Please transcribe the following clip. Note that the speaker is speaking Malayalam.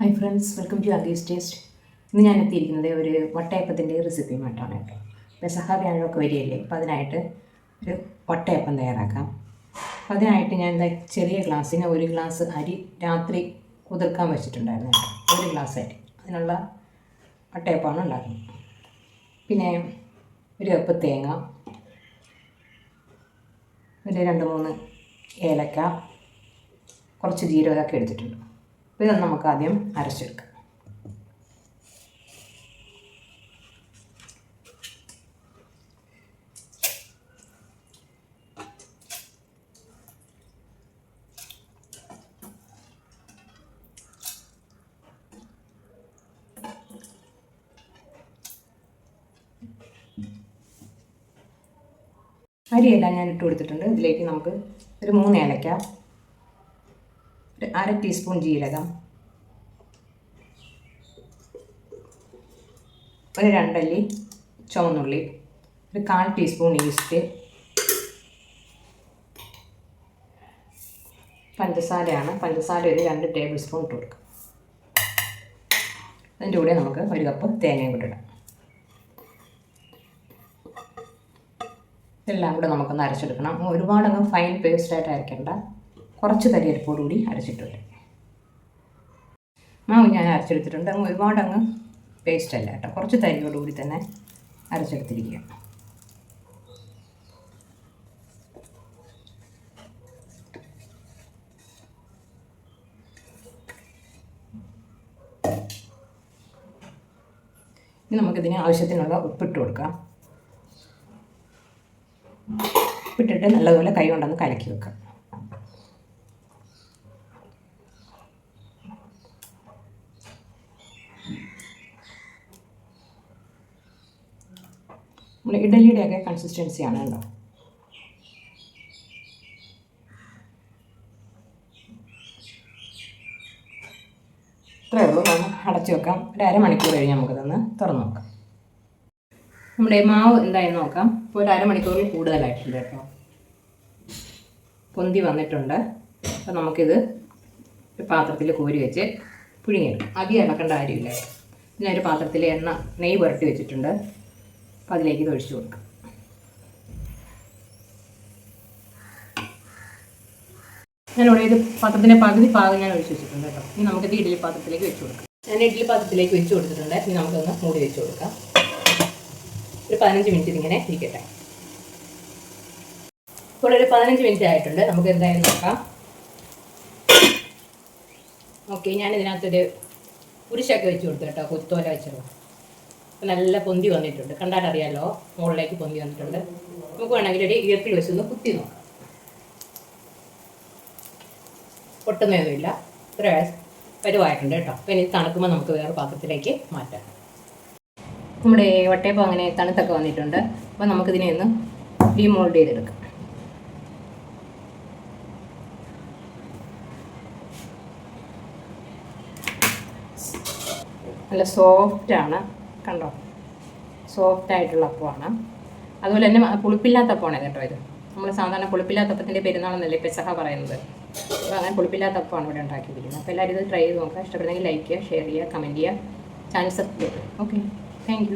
Hi friends welcome to Aggie's taste ഇന്ന് ഞാൻ എത്തിയിരിക്കുന്നത് ഒരു വട്ടയപ്പത്തിന്റെ റെസിപ്പിയുമായിട്ടാണ് കേട്ടോ പെസഹ വ്യാഴമൊക്കെ വരികയല്ലേ? അപ്പോൾ അതിനായിട്ട് ഒരു വട്ടയപ്പം തയ്യാറാക്കാം. അപ്പോൾ അതിനായിട്ട് ഞാൻ എന്താ ചെറിയ ഗ്ലാസ്സിന് ഒരു ഗ്ലാസ് അരി രാത്രി കുതിർക്കാൻ വെച്ചിട്ടുണ്ടായിരുന്നു ഒരു ഗ്ലാസ് അരി. അതിനുള്ള വട്ടയപ്പമാണ് ഉണ്ടാക്കുന്നത്. പിന്നെ ഒരു കപ്പ് തേങ്ങ ഒരു രണ്ട് മൂന്ന് ഏലക്ക കുറച്ച് ജീരകമൊക്കെ എടുത്തിട്ടുണ്ട്. അപ്പോൾ ഇതൊന്ന് നമുക്ക് ആദ്യം അരച്ചെടുക്കാം. അരിയെല്ലാം ഞാൻ ഇട്ട് കൊടുത്തിട്ടുണ്ട്. ഇതിലേക്ക് നമുക്ക് ഒരു മൂന്ന് ഏലക്ക ഒരു അര ടീസ്പൂൺ ജീരകം. ഒരു രണ്ടല്ലി ചുവന്നുള്ളി. ഒരു കാൽ ടീസ്പൂൺ ഈസ്റ്റ്. പഞ്ചസാരയാണ്. പഞ്ചസാര ഒരു രണ്ട് ടേബിൾ സ്പൂൺ ഇട്ട് കൊടുക്കുക അതിന്റെ കൂടെ നമുക്ക് ഒരു കപ്പ് തേങ്ങയും കൂടെ ഇടാം. ഇതെല്ലാം കൂടെ നമുക്കൊന്ന് അരച്ചെടുക്കണം. ഒരുപാടങ്ങ് ഫൈൻ പേസ്റ്റായിട്ട് അരയ്ക്കേണ്ട. കുറച്ച് കരിയരപ്പോടു കൂടി അരച്ചിട്ട് വരും മാവ് ഞാൻ അരച്ചെടുത്തിട്ടുണ്ട്. അങ്ങ് ഒരുപാടങ്ങ് പേസ്റ്റ് അല്ല കേട്ടോ. കുറച്ച് തരിയോടുകൂടി തന്നെ അരച്ചെടുത്തിരിക്കുക. ഇനി നമുക്കിതിന് ആവശ്യത്തിനുള്ള ഉപ്പിട്ട് കൊടുക്കാം. ഉപ്പിട്ടിട്ട് നല്ലതുപോലെ കൈ കൊണ്ടൊന്ന് കലക്കി വെക്കാം. നമ്മൾ ഇഡലിയുടെയൊക്കെ കൺസിസ്റ്റൻസിയാണ് കേട്ടോ. ഇത്രയേ ഉള്ളൂ. നമ്മൾ അടച്ചു വെക്കാം. ഒരു അരമണിക്കൂർ കഴിഞ്ഞ് നമുക്കിതൊന്ന് തുറന്നു നോക്കാം. നമ്മുടെ മാവ് എന്തായി നോക്കാം. ഇപ്പോൾ ഒരു അരമണിക്കൂറിൽ കൂടുതലായിട്ടുണ്ട് കേട്ടോ. പൊന്തി വന്നിട്ടുണ്ട്. അപ്പോൾ നമുക്കിത് പാത്രത്തിൽ കോരി വെച്ച് പുഴുങ്ങിയെടുക്കാം. അധികം ഇളക്കേണ്ട കാര്യമില്ല. ഒരു പാത്രത്തിൽ എണ്ണ നെയ്യ് പുരട്ടി വെച്ചിട്ടുണ്ട്. അപ്പോൾ അതിലേക്ക് ഇത് ഒഴിച്ചു കൊടുക്കാം. ഞാനിവിടെ ഇത് പാത്രത്തിന്റെ പകുതി ഭാഗം ഞാൻ ഒഴിച്ച് വെച്ചിട്ടുണ്ട് കേട്ടോ. ഇനി നമുക്കിത് ഇഡ്ഡലി പാത്രത്തിലേക്ക് വെച്ച് കൊടുക്കാം. ഞാൻ ഇഡ്ഡലി പാത്രത്തിലേക്ക് വെച്ച് കൊടുത്തിട്ടുണ്ട്. ഇനി നമുക്കൊന്ന് മൂടി വെച്ച് കൊടുക്കാം. ഒരു പതിനഞ്ച് മിനിറ്റ് ഇതിങ്ങനെ ഇരിക്കട്ടെ. ഇപ്പോൾ ഒരു പതിനഞ്ച് മിനിറ്റ് ആയിട്ടുണ്ട്. നമുക്ക് എന്തായാലും നോക്കാം. ഓക്കെ ഞാൻ ഇതിനകത്തൊരു കുരിശൊക്കെ വെച്ച് കൊടുത്തു കേട്ടോ. കുത്തോല വെച്ചത് നല്ല പൊന്തി വന്നിട്ടുണ്ട്. കണ്ടാലറിയാലോ? മുകളിലേക്ക് പൊന്തി വന്നിട്ടുണ്ട്. നമുക്ക് വേണമെങ്കിൽ ഒരു ഇയർപ്പിൽ വെച്ചൊന്ന് കുത്തി നോക്കാം. പൊട്ടുന്നതൊന്നുമില്ല ഇത്ര പരുവായിട്ടുണ്ട് കേട്ടോ. അപ്പോൾ ഇനി തണുക്കുമ്പോൾ നമുക്ക് വേറെ പാത്രത്തിലേക്ക് മാറ്റാം. നമ്മുടെ വട്ടയപ്പം അങ്ങനെ തണുത്തൊക്കെ വന്നിട്ടുണ്ട്. അപ്പോൾ നമുക്കിതിനെ ഒന്ന് ഡീമോൾഡ് ചെയ്തെടുക്കാം. നല്ല സോഫ്റ്റാണ് കണ്ടോ? സോഫ്റ്റ് ആയിട്ടുള്ള അപ്പമാണ് അതുപോലെ തന്നെ പുളിപ്പില്ലാത്ത അപ്പമാണ് കേട്ടോ ഇത്. നമ്മൾ സാധാരണ പുളിപ്പില്ലാത്ത അപ്പത്തിന്റെ പെരുന്നാളെന്നല്ലേ പെസഹ പറയുന്നത്. അപ്പോൾ അങ്ങനെ പുളിപ്പില്ലാത്ത അപ്പമാണ് ഇവിടെ ഉണ്ടാക്കിയിരിക്കുന്നത്. അപ്പോൾ എല്ലാവരും ഇത് ട്രൈ ചെയ്ത് നോക്കുക. ഇഷ്ടപ്പെടുന്നെങ്കിൽ ലൈക്ക് ചെയ്യുക ഷെയർ ചെയ്യുക കമന്റ് ചെയ്യുക. Channel subscribe okay thank